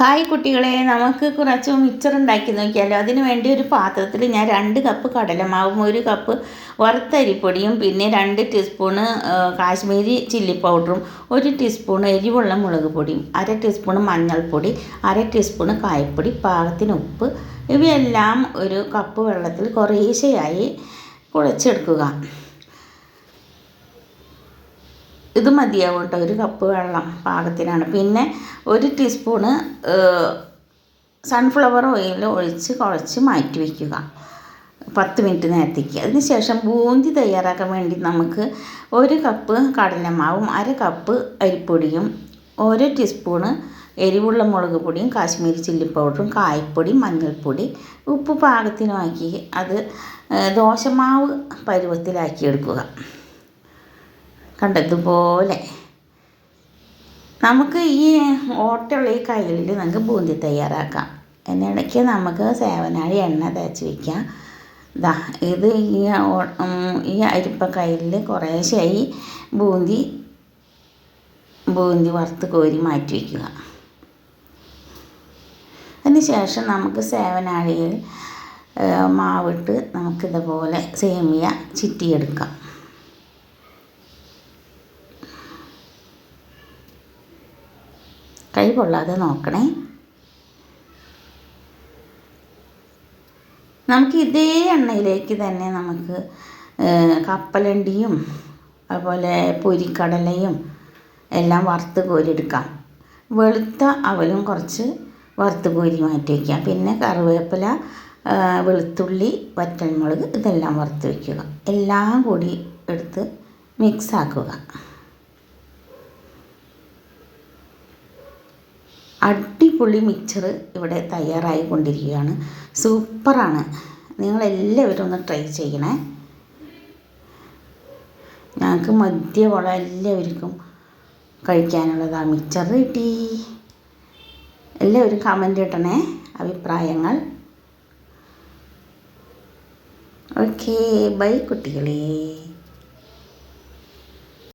Hi കുട്ടികളെ നമുക്ക് കുറച്ച് മിക്സർ ഉണ്ടാക്കി നോക്കിയാലോ? അതിന് വേണ്ടി ഒരു പാത്രത്തിൽ ഞാൻ രണ്ട് കപ്പ് കടലമാവും ഒരു കപ്പ് വറുത്തരിപ്പൊടിയും പിന്നെ രണ്ട് ടീസ്പൂണ് കാശ്മീരി ചില്ലി പൗഡറും ഒരു ടീസ്പൂൺ എരിവുള്ള മുളക് പൊടിയും അര ടീസ്പൂൺ മഞ്ഞൾപ്പൊടി അര ടീസ്പൂൺ കായപ്പൊടി പാകത്തിന് ഉപ്പ് ഇവയെല്ലാം ഒരു കപ്പ് വെള്ളത്തിൽ കുറേശ്ശെയായി കുഴച്ചെടുക്കുക. ഇത് മതിയാവും കേട്ടോ. ഒരു കപ്പ് വെള്ളം പാകത്തിനാണ്. പിന്നെ ഒരു ടീസ്പൂണ് സൺഫ്ലവർ ഓയിൽ ഒഴിച്ച് കുഴച്ച് മാറ്റി വയ്ക്കുക പത്ത് മിനിറ്റ് നേരത്തേക്ക്. അതിന് ശേഷം ബൂന്തി തയ്യാറാക്കാൻ വേണ്ടി നമുക്ക് ഒരു കപ്പ് കടലമാവും അര കപ്പ് അരിപ്പൊടിയും ഓരോ ടീസ്പൂണ് എരിവുള്ള മുളക് പൊടിയും കാശ്മീരി ചില്ലി പൗഡറും കായപ്പൊടി മഞ്ഞൾപ്പൊടി ഉപ്പ് പാകത്തിനുമാക്കി അത് ദോശമാവ് പരുവത്തിലാക്കി എടുക്കുക. കണ്ടതുപോലെ. നമുക്ക് ഈ ഓട്ടയുള്ള ഈ കയ്യിൽ നമുക്ക് ബൂന്തി തയ്യാറാക്കാം. എന്നിടയ്ക്ക് നമുക്ക് സേവനാഴി എണ്ണ തേച്ച് വയ്ക്കാം ദാ ഇത് ഈ ഈ അരിപ്പ കയ്യിൽ കുറേശ്ശായി ബൂന്തി ബൂന്തി വറുത്ത് കോരി മാറ്റി വയ്ക്കുക അതിന് ശേഷം നമുക്ക് സേവനാഴിയിൽ മാവിട്ട് നമുക്കിതുപോലെ സേമിയ ചിറ്റിയെടുക്കാം. കൈ പൊള്ളാതെ നോക്കണേ. നമുക്ക് ഇതേ എണ്ണയിലേക്ക് തന്നെ നമുക്ക് കപ്പലണ്ടിയും അതുപോലെ പൊരിക്കടലയും എല്ലാം വറുത്ത് കോരിയെടുക്കാം. വെളുത്ത അവലും കുറച്ച് വറുത്ത് കോരി മാറ്റി വയ്ക്കാം. പിന്നെ കറിവേപ്പില വെളുത്തുള്ളി വറ്റൽമുളക് ഇതെല്ലാം വറുത്ത് വയ്ക്കുക. എല്ലാം കൂടി എടുത്ത് മിക്സ് അടിപൊളി മിക്സർ ഇവിടെ തയ്യാറായി കൊണ്ടിരിക്കുകയാണ് സൂപ്പറാണ്. നിങ്ങളെല്ലാവരും ഒന്ന് ട്രൈ ചെയ്യണേ. ഞങ്ങൾക്ക് മദ്യമുള്ള എല്ലാവർക്കും കഴിക്കാനുള്ളതാണ് മിക്സർ കിട്ടി. എല്ലാവരും കമന്റ് ഇടണേ അഭിപ്രായങ്ങൾ. Okay bye കുട്ടികളേ.